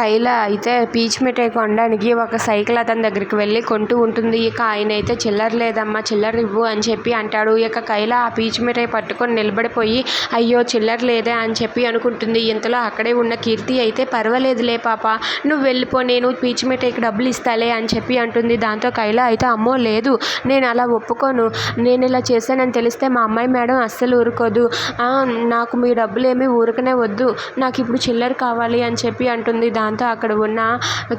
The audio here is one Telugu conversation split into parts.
కైల అయితే పీచ్ మిఠాయి కొనడానికి ఒక సైకిల్ అతని దగ్గరికి వెళ్ళి కొంటూ ఉంటుంది. ఇక ఆయన అయితే చిల్లర లేదమ్మా చిల్లర ఇవ్వు అని చెప్పి అంటాడు. ఇక కైల ఆ పీచ్ మిఠాయి పట్టుకొని నిలబడిపోయి అయ్యో చిల్లర లేదే అని చెప్పి అనుకుంటుంది. ఇంతలో అక్కడే ఉన్న కీర్తి అయితే పర్వాలేదులే పాప నువ్వు వెళ్ళిపో నేను పీచ్ మిఠాయికి డబ్బులు ఇస్తాలే అని చెప్పి అంటుంది. దాంతో కైల అయితే అమ్మో లేదు నేను అలా ఒప్పుకోను. నేను ఇలా చేశానని తెలిస్తే మా అమ్మాయి మేడం అస్సలు ఊరుకోదు. నాకు మీ డబ్బులు ఏమీ ఊరకనే వద్దు. నాకు ఇప్పుడు చిల్లర కావాలి అని చెప్పి అంటుంది. దాంతో అక్కడ ఉన్న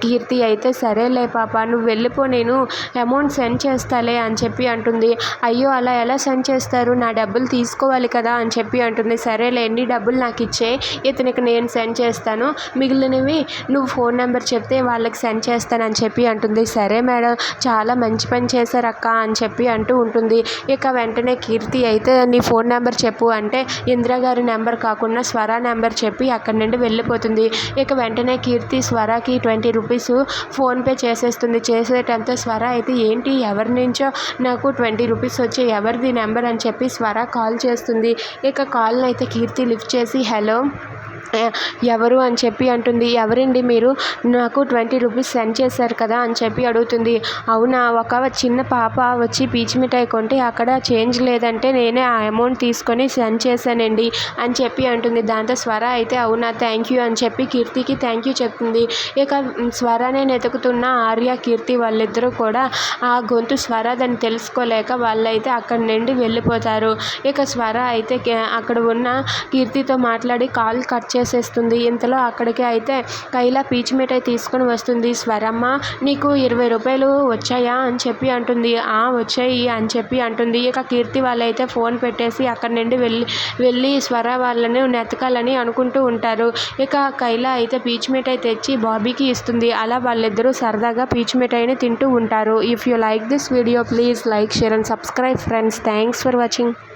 కీర్తి అయితే సరేలే పాప నువ్వు వెళ్ళిపో నేను అమౌంట్ సెండ్ చేస్తాలే అని చెప్పి అంటుంది. అయ్యో అలా ఎలా సెండ్ చేస్తారు? నా డబ్బులు తీసుకోవాలి కదా అని చెప్పి అంటుంది. సరేలే ఎన్ని డబ్బులు నాకు ఇచ్చే ఇతనికి నేను సెండ్ చేస్తాను. మిగిలినవి నువ్వు ఫోన్ నెంబర్ చెప్తే వాళ్ళకి సెండ్ చేస్తానని చెప్పి అంటుంది. సరే మేడం చాలా మంచి పని చేశారు అక్క అని చెప్పి అంటూ ఉంటుంది. ఇక వెంటనే కీర్తి అయితే నీ ఫోన్ నెంబర్ చెప్పు అంటే ఇందిరా గారి నెంబర్ కాకుండా స్వర నెంబర్ చెప్పి అక్కడి నుండి వెళ్ళిపోతుంది. ఇక వెంటనే కీర్తి స్వరకి ట్వంటీ రూపీస్ ఫోన్పే చేసేస్తుంది. చేసేటంతా స్వర అయితే ఏంటి? ఎవరి నుంచో నాకు ట్వంటీ రూపీస్ వచ్చి ఎవరిది నెంబర్ అని చెప్పి స్వర కాల్ చేస్తుంది. ఇక కాల్ని అయితే కీర్తి లిఫ్ట్ చేసి హలో ఎవరు అని చెప్పి అంటుంది. ఎవరండి మీరు? నాకు ట్వంటీ రూపీస్ సెండ్ చేశారు కదా అని చెప్పి అడుగుతుంది. అవునా? ఒక చిన్న పాప వచ్చి పీచు మిఠాయి కొంటే అక్కడ చేంజ్ లేదంటే నేనే ఆ అమౌంట్ తీసుకొని సెండ్ చేశానండి అని చెప్పి అంటుంది. దాంతో స్వర అయితే అవునా? థ్యాంక్ యూ అని చెప్పి కీర్తికి థ్యాంక్ యూ చెప్తుంది. ఇక స్వరనే వెతుకుతున్న ఆర్య కీర్తి వాళ్ళిద్దరూ కూడా ఆ గొంతు స్వరదని తెలుసుకోలేక వాళ్ళైతే అక్కడి నుండి వెళ్ళిపోతారు. ఇక స్వర అయితే అక్కడ ఉన్న కీర్తితో మాట్లాడి కాల్ కట్ చేసేస్తుంది. ఇంతలో అక్కడికి అయితే కైలా పీచు మిఠాయి తీసుకొని వస్తుంది. స్వరమ్మ నీకు ఇరవై రూపాయలు వచ్చాయా అని చెప్పి అంటుంది. ఆ వచ్చాయి అని చెప్పి అంటుంది. ఇక కీర్తి వాళ్ళైతే ఫోన్ పెట్టేసి అక్కడి నుండి వెళ్ళి వెళ్ళి స్వర వాళ్ళని నెతకాలని అనుకుంటూ ఉంటారు. ఇక కైలా అయితే పీచు మిఠాయి తెచ్చి బాబీకి ఇస్తుంది. అలా వాళ్ళిద్దరూ సరదాగా పీచు మిఠాయిని తింటూ ఉంటారు. If you like this video please like share and subscribe friends thanks for watching